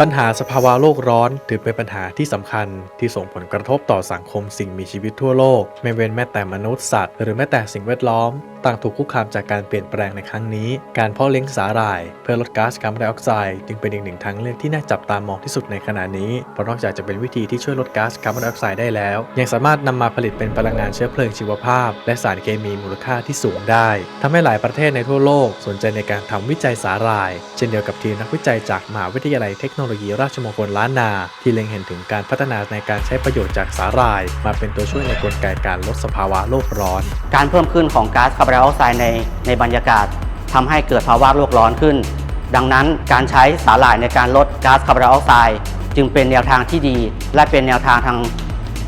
ปัญหาสภาวะโลกร้อนถือเป็นปัญหาที่สำคัญ ที่ส่งผลกระทบต่อสังคมสิ่งมีชีวิตทั่วโลก ไม่เว้นแม้แต่มนุษย์สัตว์ หรือแม้แต่สิ่งแวดล้อม ต่างถูกคุกคามจากการเปลี่ยนแปลงในครั้งนี้ การเพาะเลี้ยงสาหร่าย เพื่อลดก๊าซคาร์บอนไดออกไซด์จึงเป็นอีกหนึ่งทางเลือกที่น่าจับตามองที่สุดในขณะนี้เพราะนอกจากจะเป็นวิธีที่ช่วยลดก๊าซคาร์บอนไดออกไซด์ได้แล้ว ยังสามารถนำมาผลิตเป็นพลังงานเชื้อเพลิงชีวภาพ และสารเคมีมูลค่าที่สูงได้ทำให้หลายประเทศในทั่วโลก สนใจในการทำวิจัยสาหร่าย เช่นเดียวกับทีมนักวิจัยจากมหาวิทยาลัยเทคโนโนโลยีราชมงคลล้านนา ที่เล็งเห็นถึงการพัฒนาในการใช้ประโยชน์จากสาหร่าย มาเป็นตัวช่วยในกลไกการลดสภาวะโลกร้อน การเพิ่มขึ้นของก๊าซคาร์บอนไดออกไซด์ในในบรรยากาศทำให้เกิดภาวะโลกร้อนขึ้น ดังนั้นการใช้สาหร่ายในการลดก๊าซคาร์บอนไดออกไซด์จึงเป็นแนวทางที่ดี และเป็นแนวทางทาง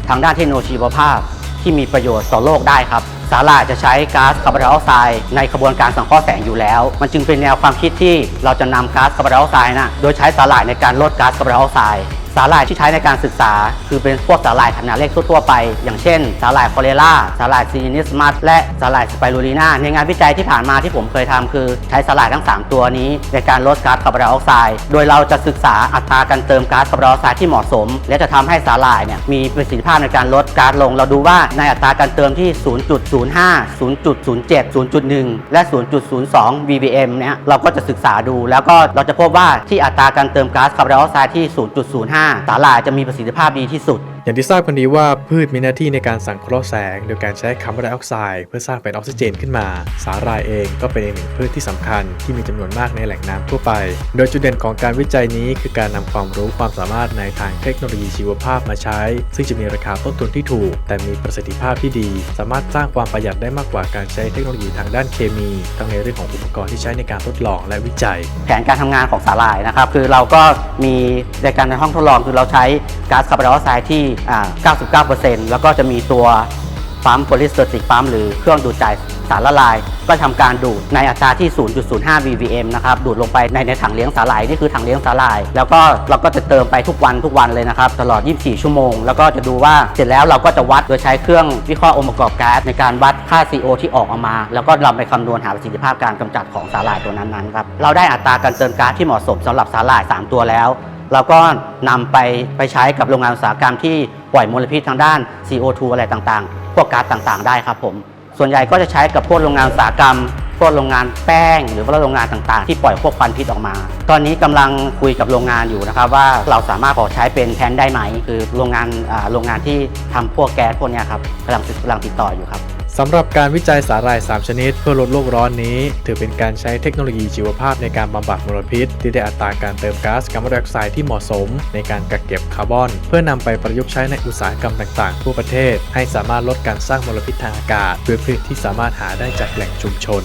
ทางด้านเทคโนโลยีชีวภาพ ที่มีประโยชน์ต่อโลกได้ครับ สาหร่ายจะใช้ก๊าซคาร์บอนไดออกไซด์ในกระบวนการสังเคราะห์แสงอยู่แล้ว มันจึงเป็นแนวความคิดที่เราจะนำก๊าซคาร์บอนไดออกไซด์นะโดยใช้สาหร่ายในการลดก๊าซคาร์บอนไดออกไซด์ สาหร่ายที่ใช้ในการศึกษา คือเป็นพวกสาหร่ายขนาดเล็กทั่วๆไป อย่างเช่น สาหร่ายคอเรล่าสาหร่ายซีนิสมัสและสาหร่ายสไปรูลีนาในงานวิจัยที่ผ่านมาที่ผมเคยทำคือใช้สาหร่ายทั้ง 3 ตัวนี้ ในการลดก๊าซคาร์บอนไดออกไซด์โดยเราจะศึกษาอัตราการเติมก๊าซคาร์บอนไดออกไซด์ที่เหมาะสม และจะทำให้สาหร่ายเนี่ยมีประสิทธิภาพในการลดก๊าซลง เราดูว่าในอัตราการเติมที่ 0.05 0.07 0.1 และ 0.02 ppm เนี่ยเราก็จะศึกษาดู แล้วก็เราจะพบว่าที่อัตราการเติมก๊าซคาร์บอนไดออกไซด์ที่ 0.05ตาหร่ายจะมีประสิทธิภาพดีที่สุด อย่างที่ทราบกันดีว่าพืชมีหน้าที่ในการสังเคราะห์แสง โดยการใช้คาร์บอนไดออกไซด์เพื่อสร้างเป็นออกซิเจนขึ้นมา สาหร่ายเองก็เป็นอีกหนึ่งพืชที่สำคัญที่มีจำนวนมากในแหล่งน้ำทั่วไป โดยจุดเด่นของการวิจัยนี้คือการนำความรู้ความสามารถในทางเทคโนโลยีชีวภาพมาใช้ ซึ่งจะมีราคาต้นทุนที่ถูก แต่มีประสิทธิภาพที่ดี สามารถสร้างความประหยัดได้มากกว่าการใช้เทคโนโลยีทางด้านเคมี ทั้งในเรื่องของอุปกรณ์ที่ใช้ในการทดลองและวิจัย แผนการทำงานของสาหร่ายนะครับคือเราก็มีในการในห้องทดลองคือเราใช้ก๊าซคาร์บอนไดออกไซด์ที่อ่า99%แล้วก็จะมีตัวปั๊มโพลิสเตอร์ติกปั๊มหรือเครื่องดูดจ่ายสารละลาย ก็ทำการดูดในอัตราที่ 0.05 ppm นะครับดูดลงไปในในถังเลี้ยงสาหร่ายนี่คือถังเลี้ยงสาหร่าย แล้วก็เราก็จะเติมไปทุกวันทุกวันเลยนะครับ ตลอด 24 ชั่วโมง แล้วก็จะดูว่าเสร็จแล้วเราก็จะวัดโดยใช้เครื่องวิเคราะห์องค์ประกอบแก๊าซในการวัดค่า CO ที่ออกออกมา แล้วก็นำไปคำนวณหาประสิทธิภาพการกำจัดของสาหร่ายตัวนั้นๆครับเราได้อัตราการเติมก๊าซที่เหมาะสมสำหรับสาหร่าย 3 ตัวแล้ว เราก็นำไปไปใช้กับโรงงานอุตสาหกรรมที่ปล่อยมลพิษทางด้าน CO2 อะไรต่างๆ พวกก๊าซต่างๆ ได้ครับผม ส่วนใหญ่ก็จะใช้กับพวกโรงงานอุตสาหกรรม พวกโรงงานแป้ง หรือว่าโรงงานต่างๆ ที่ปล่อยพวกควันพิษออกมา ตอนนี้กำลังคุยกับโรงงานอยู่นะครับว่าเราสามารถขอใช้เป็นแทนได้ไหม คือโรงงานโรงงานที่ทำพวกแก๊สพวกเนี้ยครับกำลังกำลังติดต่ออยู่ครับ สำหรับการวิจัยสาหร่าย 3 ชนิด เพื่อลดโลกร้อนนี้ ถือเป็นการใช้เทคโนโลยีชีวภาพในการบำบัดมลพิษ ที่ได้อัตราการเติมก๊าซคาร์บอนไดออกไซด์ที่เหมาะสม ในการกักเก็บคาร์บอน เพื่อนำไปประยุกต์ใช้ในอุตสาหกรรมต่าง ๆ ทั่วประเทศ ให้สามารถลดการสร้างมลพิษทางอากาศด้วยพืชที่สามารถหาได้จากแหล่งชุมชน